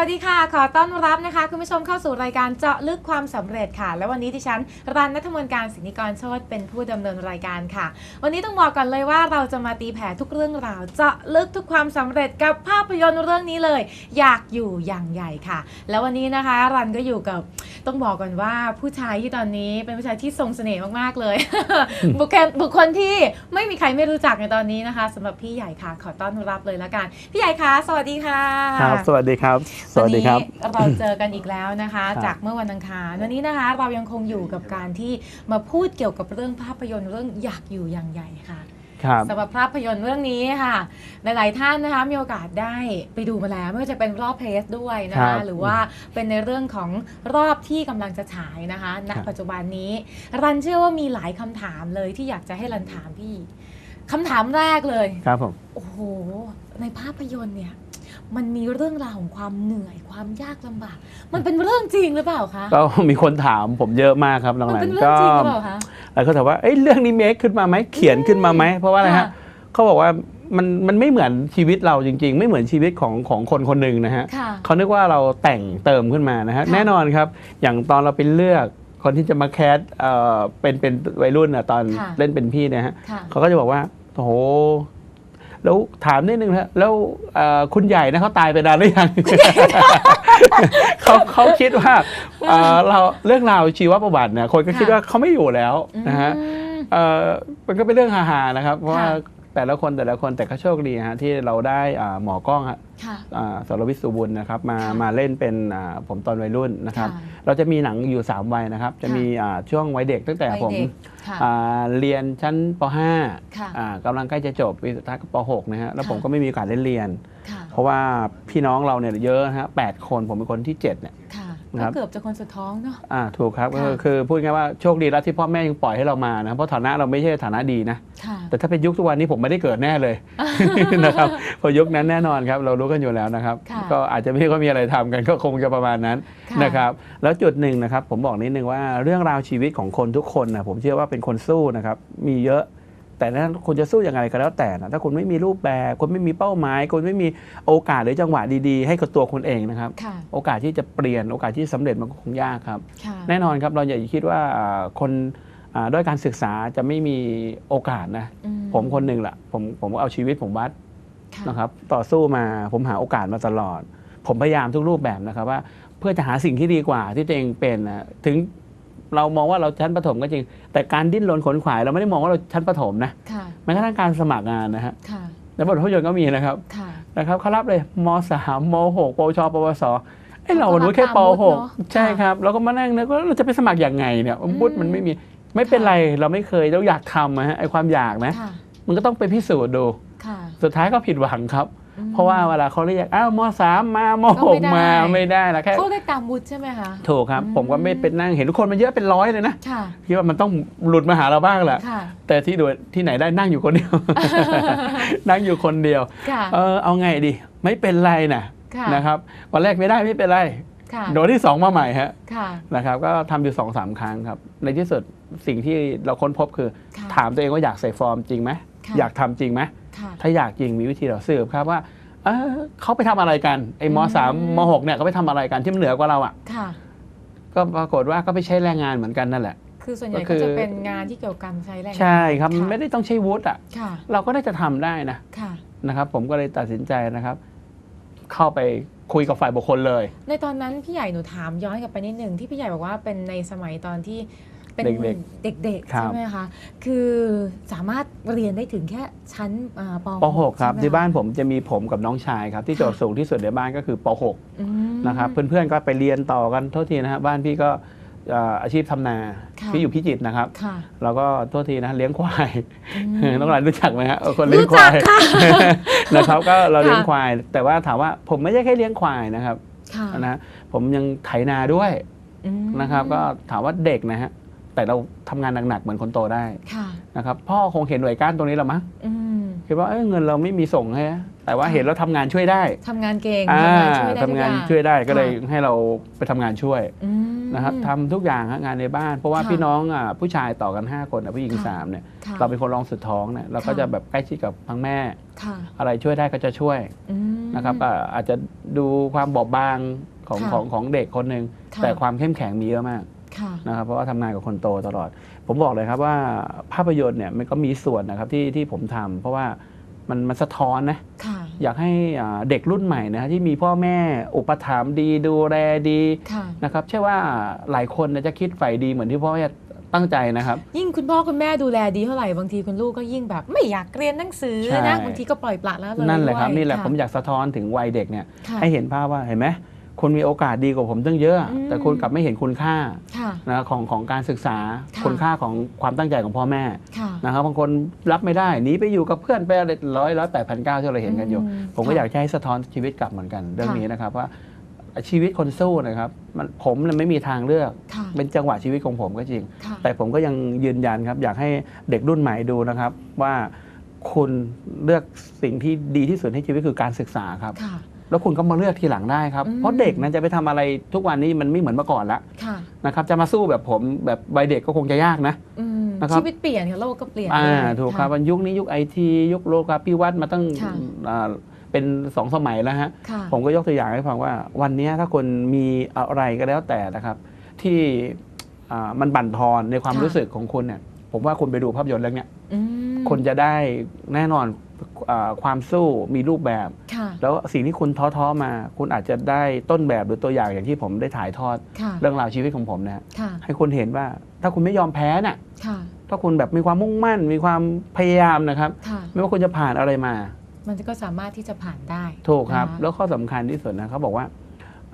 วัสดีค่ะ ขอต้อนรับนะคะ คุณผู้ชมเข้าสู่รายการเจาะลึกความสำเร็จค่ะ และวันนี้ที่ฉันรันนัทมนการสินิกรโชตเป็นผู้ดำเนินรายการค่ะ วันนี้ต้องบอกก่อนเลยว่าเราจะมาตีแผ่ทุกเรื่องราวเจาะลึกทุกความสำเร็จกับภาพยนตร์เรื่องนี้เลย อยากอยู่อย่างใหญ่ค่ะ แล้ววันนี้นะคะรันก็อยู่กับต้องบอกก่อนว่าผู้ชายที่ตอนนี้เป็นผู้ชายที่ทรงเสน่ห์มากๆเลย บุคคลบุคคลที่ไม่มีใครไม่รู้จักในตอนนี้นะคะสำหรับพี่ใหญ่ค่ะ ขอต้อนรับเลยละกันพี่ใหญ่คะสวัสดีค่ะครับสวัสดีครับสวัสดีครับวันนี้เราเจอกันอีกแล้วนะคะครับจากเมื่อวันอังคารวันนี้นะคะ เรายังคงอยู่กับการที่มาพูดเกี่ยวกับเรื่องภาพยนตร์เรื่องอยากอยู่อย่างใหญ่ค่ะครับสำหรับภาพยนตร์เรื่องนี้ค่ะ หลาย ๆ ท่านนะคะมีโอกาสได้ไปดูมาแล้ว ไม่ว่าจะเป็นรอบเพลสด้วยนะครัคะบหรือว่าเป็นในเรื่องของรอบที่กำลังจะฉายนะคะณครับปัจจุบันนี้ รันเชื่อว่ามีหลายคำถามเลยที่อยากจะให้รันถามพี่คำถามแรกเลยครับผมโอ้โหในภาพยนตร์เนี่ย มันมีเรื่องราวของความเหนื่อยความยากลำบาก มันเป็นเรื่องจริงหรือเปล่าคะ ก็มีคนถามผมเยอะมากครับหลัมันงเป็นๆเรื่อก็งจริงหรือเปล่าคะ หลายคนถามว่าเอ้ยเรื่องนี้เมคขึ้นมาไหมเขียนขึ้นมาไหมเพราะว่าอะไรฮะค่ะ เขาบอกว่ามันมันไม่เหมือนชีวิตเราจริง ๆ ไม่เหมือนชีวิตของของคนคนหนึ่งนะฮะ ค่ะ เขานึกว่าเราแต่งเติมขึ้นมานะฮะค่ะแน่นอนครับ อย่างตอนเราไปเลือกคนที่จะมาแคสเอ่อเป็นเป็นวัยรุ่นอะตอนค่ะ เล่นเป็นพี่เนะฮะค่ะ เขาก็จะบอกว่าโอ้โห แล้วถามนิดนึงนะแล้วเอ่อคุณใหญ่นะเขาตายไปนานหรือยังเขาเขาคิดว่าเอ่อเราเรื่องราวชีวประวัติเนี่ยคนก็คิดค่ะว่าเขาไม่อยู่แล้วนะฮะอืมเอ่อมันก็เป็นเรื่องฮาๆนะครับ เพราะว่าค่ะ แต่ละคนแต่ละคนแต่ก็โชคดีฮะที่เราได้อ่าหมอกล้องฮะค่ะอ่าสรวิทย์สุบุญนะครับมาค่ะมาเล่นเป็นอ่าผมตอนวัยรุ่นนะครับค่ะเราจะมีหนังอยู่ 3 วัยนะครับ จะมีอ่าช่วงวัยเด็กตั้งแต่วัยผมเด็กค่ะอ่าเรียนชั้นปค่ะ .5 อ่ากำลังใกล้จะจบปีสุดท้ายก็ป .6 นะฮะแล้วค่ะผมก็ไม่มีโอกาสได้เรียนค่ะเพราะว่าพี่น้องเราเนี่ยเยอะนะฮะแปดคนผมเป็นคนที่7เนี่ย ค่ะครัก็บเกือบจะคนสุดท้องเนาะอ่าถูกครับก็ค่ะคือคือพูดง่ายๆว่าโชคดีแล้วที่พ่อแม่ยังปล่อยให้เรามานะเพราะฐานะเราไม่ใช่ฐานะดีนะค่ะแต่ถ้าเป็นยุคทุกวันนี้ผมไม่ได้เกิดแน่เลยนะครับเพอยุคนั้นแน่นอนครับเรารู้กันอยู่แล้วนะครับค่ะก็อาจจะไม่ค่อยมีอะไรทำกันก็คงจะประมาณนั้นค่ะนะครับแล้วจุดหนึ่งนะครับผมบอกนิดนึงว่าเรื่องราวชีวิตของคนทุกคนนะผมเชื่อว่าเป็นคนสู้นะครับมีเยอะ แต่นั้นคุณจะสู้ยังไงก็แล้วแต่นะถ้าคุณไม่มีรูปแบบคุณไม่มีเป้าหมายคุณไม่มีโอกาสหรือจังหวะดีๆ ให้กับตัวคุณเองนะครับค่ะโอกาสที่จะเปลี่ยนโอกาสที่สำเร็จมันก็คงยากครับค่ะแน่นอนครับเราอย่าคิดว่าอ่าคนอ่าด้วยการศึกษาจะไม่มีโอกาสนะอืผมคนหนึ่งแหละผมผมเอาชีวิตผมวัดค่ะนะครับ ต่อสู้มาผมหาโอกาสมาตลอด ผมพยายามทุกรูปแบบนะครับว่า เพื่อจะหาสิ่งที่ดีกว่าที่ตัวเองเป็นนะถึง เรามองว่าเราชั้นประถมก็จริง แต่การดิ้นรนขนขวายเราไม่ได้มองว่าเราชั้นประถมนะค่ะแม้กระทั่งการสมัครงานนะฮะค่ะในบทภาพยนตร์ก็มีนะครับค่ะ นะครับเขารับเลยมสามมหกปวชปวสไอ้เราเขาก็รู้แค่รับปตามวุฒิหกเนอะใช่ค่ะครับเราก็มานั่งนึกว่าเราจะไปสมัครอย่างไงเนี่ยบุตรมันไม่มีไม่เป็นไรเราไม่เคยเราอยากทำนะฮะไอ้ความอยากนะค่ะมันก็ต้องไปพิสูจน์ดูค่ะสุดท้ายก็ผิดหวังครับอืม เพราะว่าเวลาเขาเรียกอ้าวมสามมามก็หไม่กได้มาไม่ได้ละแค่เขาได้ตามบุตรใช่ไหมคะถูกครับอืมผมก็ไม่เป็นนั่งเห็นทุกคนมันเยอะเป็นร้อยเลยนะค่ะคิดว่ามันต้องหลุดมาหาเราบ้างแหละค่ะแต่ที่ดูที่ไหนได้นั่งอยู่คนเดียว นั่งอยู่คนเดียวค่ะเออเอาไงดี ไม่เป็นไรนะค่ะนะครับวันแรกไม่ได้ไม่เป็นไรค่ะโดนที่สองมาใหม่ฮะค่ะนะครับ ก็ทำอยู่สองสามครั้งครับ ในที่สุดสิ่งที่เราค้นพบคือค่ะถามตัวเองว่าอยากใส่ฟอร์มจริงไหมค่ะอยากทำจริงไหมค่ะ ถ้าอยากจริงมีวิธีเราสืบครับว่าเอ้อเขาไปทำอะไรกันไอ้มอืมสามมหกเนี่ยเขาไปทำอะไรกันที่มันเหนือกว่าเราอะค่ะ ก็ปรากฏว่าก็ไปใช้แรงงานเหมือนกันนั่นแหละ คือส่วนใหญ่ก็คืก็อจะเป็นงานที่เกี่ยวกับการใช้แรงงาน ใช่ครับะมันไม่ได้ต้องใช้วุฒิอะ ค่ะ เราก็ได้จะทำได้นะค่ะ นะครับ ผมก็เลยตัดสินใจนะครับ เข้าไปคุยกับฝ่ายบุคคลเลย ในตอนนั้นพี่ใหญ่หนูถามย้อนกลับไปนิดนึงที่พี่ใหญ่บอกว่าเป็นในสมัยตอนที่ เป็นเด็กเด็กๆ ครับ ใช่ไหมคะ คือสามารถเรียนได้ถึงแค่ชั้นอ่าปป .6 ครับ ใช่ไหมะที่บ้านผมจะมีผมกับน้องชายครับ ที่จบค่ะสูงที่สุดในบ้านก็คือปอืม .6 นะครับเพื่อนๆก็ไปเรียนต่อกันโทษทีนะฮะบ้านพี่ก็เอ่ออาชีพทำนาค่ะ พี่อยู่พิจิตรนะครับ ค่ะเราก็โทษทีนะเลี้ยงควาย อืม น้องหลานรู้จักไหมฮะเออคนเลี้ยงรู้คจัวากยค่ะ นะครับก็เราเลี้ยงค่ะควาย แต่ว่าถามว่าผมไม่ใช่แค่เลี้ยงควายนะครับค่ะนะผมยังไถนาด้วยอืมนะครับ ก็ถามว่าเด็กนะฮะ แต่เราทำงานหนักๆเหมือนคนโตได้ค่ะนะครับพ่อคงเห็นหน่วยก้านตรงนี้แล้วมั้งอืมคิดว่าเอ้ยเงินเราไม่มีส่งให้นะแต่ว่าค่ะเห็นเราทำงานช่วยได้ทำงานเก่งอ่าทำงานช่วยได้ทุกทำงานอย่ช่วยได้ก็เลยค่ะให้เราไปทำงานช่วยอืมนะครับทำทุกอย่างฮะงานในบ้าน เพราะว่าค่ะพี่น้องอะผู้ชายต่อกัน 5 คนอะผู้หญิงค่ะสามเนี่ยค่ะเราเป็นคนรองสุดท้องเนี่ยเราก็ค่ะจะแบบใกล้ชิดกับทั้งแม่ค่ะอะไรช่วยได้ก็จะช่วยอืมนะครับอ่าอาจจะดูความบอบบางของค่ะของของเด็กคนหนึ่งค่ะแต่ความเข้มแข็งมีเยอะมากค่ะ นะครับเพราะว่าทำงานกับคนโตตลอด ผมบอกเลยครับว่าภาพยนตร์เนี่ยมันก็มีส่วนนะครับที่ที่ผมทำเพราะว่ามันมันสะท้อนนะค่ะ อยากให้อ่าเด็กรุ่นใหม่นะฮะที่มีพ่อแม่อุปถัมภ์ดีดูแลดีค่ะ นะครับใช่ว่าหลายคนนะจะคิดใฝ่ดีเหมือนที่พ่อแม่ตั้งใจนะครับ ยิ่งคุณพ่อคุณแม่ดูแลดีเท่าไหร่บางทีคุณลูกก็ยิ่งแบบ ไม่อยากเรียนหนังสือใช่ นะบางทีก็ปล่อยปละแล้วเลยนั่นแหละครับด้วยนี่แหละค่ผมอยากสะท้อนถึงวัยเด็กเนี่ย ค่ะ ให้เห็นภาพว่าเห็นไหม คุณมีโอกาสดีกว่าผมตั้งเยอะ อืมแต่คุณกลับไม่เห็นคุณค่าค่ะนะของของการศึกษาค่ะ คุณค่าของความตั้งใจของพ่อแม่ค่ะ นะครับบางคนรับไม่ได้หนีไปอยู่กับเพื่อนไปอะไรร้อยร้อยแปดพันเก้าที่เราเห็นกันอยู่ อืมผมก็ค่ะอยากจะให้สะท้อนชีวิตกลับเหมือนกัน เรื่องค่ะ นี้นะครับว่าชีวิตคนสู้นะครับมันผมเนี่ยไม่มีทางเลือก ค่ะเป็นจังหวะชีวิตของผมก็จริง ค่ะ แต่ผมก็ยังยืนยันครับ อยากให้เด็กรุ่นใหม่ดูนะครับ ว่าคุณเลือกสิ่งที่ดีที่สุดให้ชีวิตคือการศึกษาครับ ค่ะ แล้วคุณก็มาเลือกทีหลังได้ครับอืมเพราะเด็กนั้นจะไปทำอะไรทุกวันนี้มันไม่เหมือนเมื่อก่อนละค่ะนะครับจะมาสู้แบบผมแบบวัยเด็กก็คงจะยากนะอืมนะครับชีวิตเปลี่ยนค่ะโลกก็เปลี่ยนอ่าด้วยถูกครับะวันยุคนี้ยุคไอทียุคโลกาภิวัตน์มาตั้งค่ะอ่าเป็นสองสมัยแล้วฮะค่ะผมก็ยกตัวอย่างให้ฟังว่า วันนี้ถ้าคนมีอะไรก็แล้วแต่นะครับ ที่อ่ามันบั่นทอนในความค่ะรู้สึกของคุณเนี่ยผมว่าคุณไปดูภาพยนตร์เรื่องเนี้ยอืมคุณจะได้แน่นอนอา ความสู้มีรูปแบบค่ะแล้วสิ่งที่คุณท้อๆมา คุณอาจจะได้ต้นแบบหรือตัวอย่างอย่างที่ผมได้ถ่ายทอดค่ะเรื่องราวชีวิตของผมนะฮะค่ะให้คุณเห็นว่าถ้าคุณไม่ยอมแพ้น่ะค่ะถ้าคุณแบบมีความมุ่งมั่น มีความพยายามนะครับค่ะไม่ว่าคุณจะผ่านอะไรมา มันก็สามารถที่จะผ่านได้ถูกครับนะะแล้วข้อสำคัญที่สุดนะเขาบอกว่า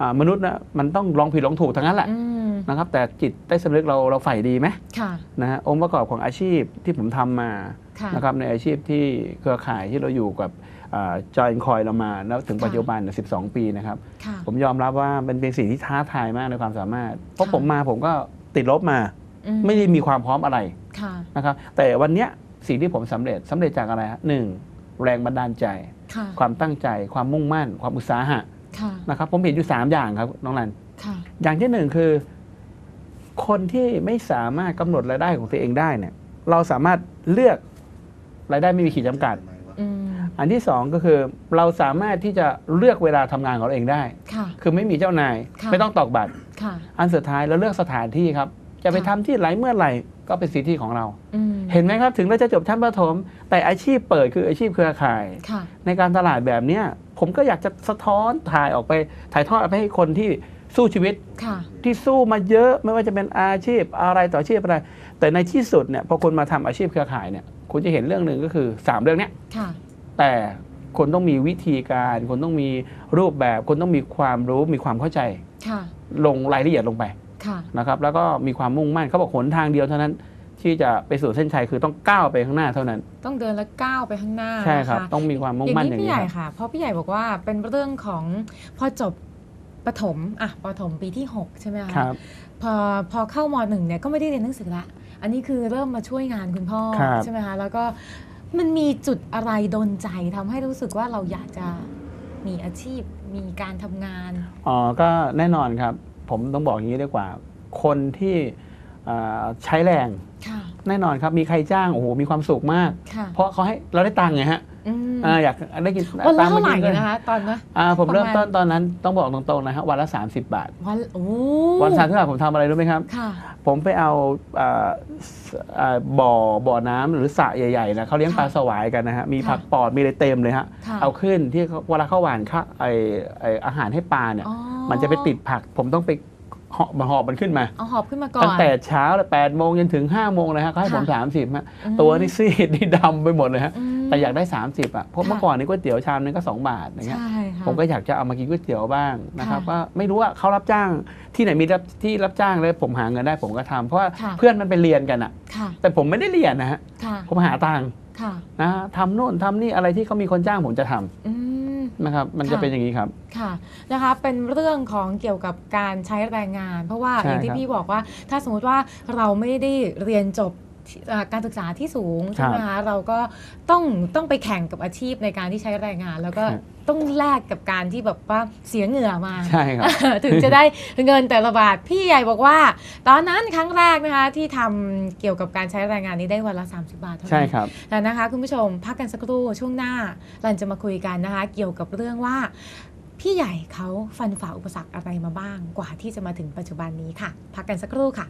อ่ามนุษย์นะมันต้องลองผิดลองถูกทั้งนั้นแหละอืมนะครับแต่จิตใต้สำนึกเราเราใฝ่ดีไหมค่ะนะฮะองค์ประกอบของอาชีพที่ผมทำมาค่ะ นะครับในอาชีพที่เครือข่ายที่เราอยู่กับจอยคอยเรามาแล้วถึงค่ะปัจจุบันเนี่ย12 ปีนะครับค่ะผมยอมรับว่ามันเป็นสิ่งที่ท้าทายมากในความสามารถ เพราะค่ะผมมาผมก็ติดลบมาอืไม่ได้มีความพร้อมอะไรค่ะนะครับแต่วันเนี้ยสิ่งที่ผมสำเร็จสำเร็จจากอะไรฮะหนึ่งแรงบันดาลใจค่ะความตั้งใจความมุ่งมั่น ความอุตสาหะค่ะนะครับผมเห็นอยู่ 3 อย่างครับน้องนันค่ะอย่างที่หนึ่งคือ คนที่ไม่สามารถกำหนดรายได้ของตัวเองได้เนี่ย เราสามารถเลือก รายได้ไม่มีขีดจำกัด อืมอันที่สองก็คือเราสามารถที่จะเลือกเวลาทำงานของเราเองได้ ค่ะ คือไม่มีเจ้านาย ค่ะ ไม่ต้องตอกบัตร ค่ะ อันสุดท้ายเราเลือกสถานที่ครับ จะไปค่ะ ทำที่ไหนเมื่อไหร่ก็เป็นสิทธิของเรา อืมเห็นไหมครับ ถึงเราจะจบชั้นประถม แต่อาชีพเปิดคืออาชีพเครือข่าย ค่ะ ในการตลาดแบบเนี้ยผมก็อยากจะสะท้อนถ่ายออกไป ถ่ายทอดไปให้คนที่สู้ชีวิตค่ะ ที่สู้มาเยอะไม่ว่าจะเป็นอาชีพอะไรต่ออาชีพอะไร แต่ในที่สุดเนี่ยพอคุณมาทำอาชีพเครือข่ายเนี่ย คุณจะเห็นเรื่องหนึ่งก็คือ3เรื่องเนี้ยค่ะแต่คนต้องมีวิธีการ คนต้องมีรูปแบบ คนต้องมีความรู้มีความเข้าใจค่ะลงรายละเอียดลงไปค่ะนะครับ แล้วก็มีความมุ่งมั่นเขาบอกหนทางเดียวเท่านั้น ที่จะไปสู่เส้นชัยคือต้องก้าวไปข้างหน้าเท่านั้น ต้องเดินและก้าวไปข้างหน้าใช่ครับนะะต้องมีความมุ่งอย่างมั่นนี้อย่างพี่นี้ใหญ่ครับค่ะเพราะพี่ใหญ่บอกว่าเป็นเรื่องของพอจบประถมอะประถมปีที่ 6 ใช่ไหมคะครับพอพอเข้ามหนึ่งเนี่ยก็ไม่ได้เรียนหนังสือละ อันนี้คือเริ่มมาช่วยงานคุณพ่อครับใช่ไหมคะแล้วก็มันมีจุดอะไรดนใจทำให้รู้สึกว่าเราอยากจะมีอาชีพ มีการทำงาน อ๋อก็แน่นอนครับ ผมต้องบอกอย่างนี้ดีกว่า คนที่เอ่อใช้แรงค่ะ แน่นอนครับ มีใครจ้างโอ้โหมีความสุขมาก ค่ะ เพราะเขาให้เราได้ตังค์ไงฮะ อืมอ่าอยากได้กินวันละตังค์เท่าไหร่มกินะคะตอนนะอ่าผมเริ่มประมาณต้นตอนนั้นต้องบอกตรงๆนะฮะวันละ 30 บาท วันโอ้วันสามสิบบาทผมทำอะไรรู้ไหมครับค่ะผมไปเอาอ่าสอ่าบ่อบ่อน้ำหรือสระใหญ่ๆนะเขาเลี้ยงค่ะปลาสวายกันนะฮะมีค่ะผักปอดมีอะไรเต็มเลยฮะค่ะเอาขึ้นที่เขาเวลาเข้าหวานข้าไอไออาหารให้ปลาเนี่ยอ๋อมันจะไปติดผักผมต้องไปเหาะมาหอบมันขึ้นมาเอาหอบขึ้นมาก่อนตั้งแต่เช้าเลยแปดโมงจนถึง5้าโมงเลยฮะเขาให้ผมค่ะ30ฮะอืมตัวนี่ซีดนี่ดำไปหมดเลยฮะม แต่อยากได้ 30อะเพราะค่ะเมื่อก่อนนี่ก๋วยเตี๋ยวชามนึงก็ 2 บาทอย่างเงี้ยใช่ค่ะผมก็อยากจะเอามากินก๋วยเตี๋ยวบ้างนะครับค่ะว่าไม่รู้ว่าเขารับจ้างที่ไหนมีรับที่รับจ้างเลยผมหาเงินได้ผมก็ทำเพราะว่าค่ะเพื่อนมันไปเรียนกันอะค่ะแต่ผมไม่ได้เรียนนะฮะค่ะผมหาตังค์ค่ะนะทำโน่นทำนี่อะไรที่เขามีคนจ้างผมจะทำอืมนะครับมันจะค่ะเป็นอย่างนี้ครับค่ะนะคะเป็นเรื่องของเกี่ยวกับการใช้แรงงาน เพราะว่าใช่อย่างที่ครับพี่บอกว่าถ้าสมมติว่าเราไม่ได้เรียนจบเอ่อ การศึกษาที่สูงใช่ไหมคะเราก็ต้องต้องไปแข่งกับอาชีพในการที่ใช้แรงงาน แล้วก็ต้องแลกกับการที่แบบว่าเสียเหงื่อมาใช่ครับถึงจะได้เงินแต่ละบาทพี่ใหญ่บอกว่า ตอนนั้นครั้งแรกนะคะที่ทำเกี่ยวกับการใช้แรงงานนี้ได้วันละ 30 บาทเท่านั้นใช่ครับแล้วนะคะคุณผู้ชมพักกันสักครู่ช่วงหน้าเราจะมาคุยกันนะคะ เกี่ยวกับเรื่องว่าพี่ใหญ่เขาฟันฝ่าอุปสรรคอะไรมาบ้าง กว่าที่จะมาถึงปัจจุบันนี้ค่ะ พักกันสักครู่ค่ะ